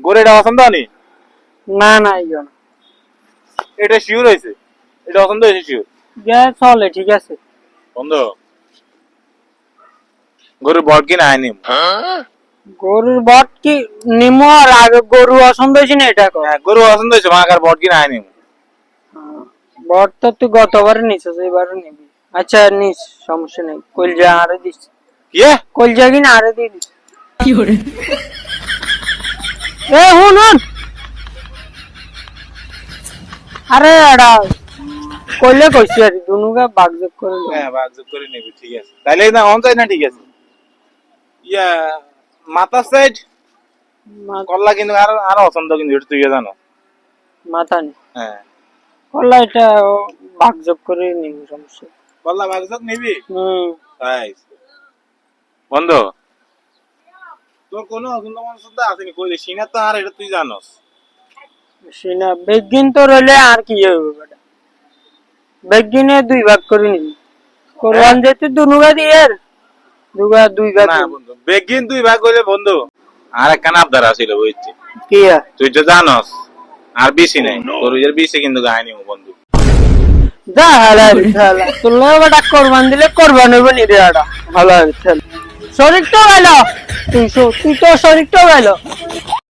গরু এটা পছন্দ হয়নি? না না ইয়ে না এটা শিওর হয়েছে? এটা পছন্দ হয়েছে শিওর যা চলে ঠিক আছে। বন্ধু? গরুর বট কিনা আইনি গরুর বট কি নিমো আর আগে গরু অসন্দ হয়েছে না এটা হ্যাঁ, গরু পছন্দ হয়েছে মাকার বট কিনা আইনি বট তো তুই গতবার নিছিস এবারও নিবি। আচ্ছা নিস সমস্যা নেই। কলজা আরে দিস। কি? কলজা কিনা আরে দিয়ে দিস। এ হুন হুন। আরে এডা কইলে কইছি আর দুনুকে বাগযোগ করে লও। হ্যাঁ বাগযোগ করে নিবি ঠিক আছে। তাইলে না অন চাই না ঠিক আছে? ইয়া মাথা সাইড কল্লা কিন্তু আর কিন্তু এটা তুই জানো। মাথা হ্যাঁ। কল্লা এটা করে নিবি সমস্যা। কল্লা নিবি? হুম। তাই। বন্ধু তোর কোনো আসেনি কইলে সিনা তো আর এটা তুই জানোস। সিনা বেগিন তো রইলে আর কি হবে বেটা? বেগিনে দুই ভাগ করে নিবি। কোরবান যেতে দুনুগা দিয়ে দুগা দুই ভাগ না বন্ধু বেগিন তুই ভাগ কইলে বন্ধু আর একখান আবদার আছিল বুঝছি? কি তুই তো জানোস আর বেশি নাই। তোর এর বেশি কিন্তু গায়নি বন্ধু। যা তোর কোরবান দিলে কোরবান হইব নি রে আড়া হালা হালা শরীর তো গেল তুই শো- তুই তো শরীরটাও গেল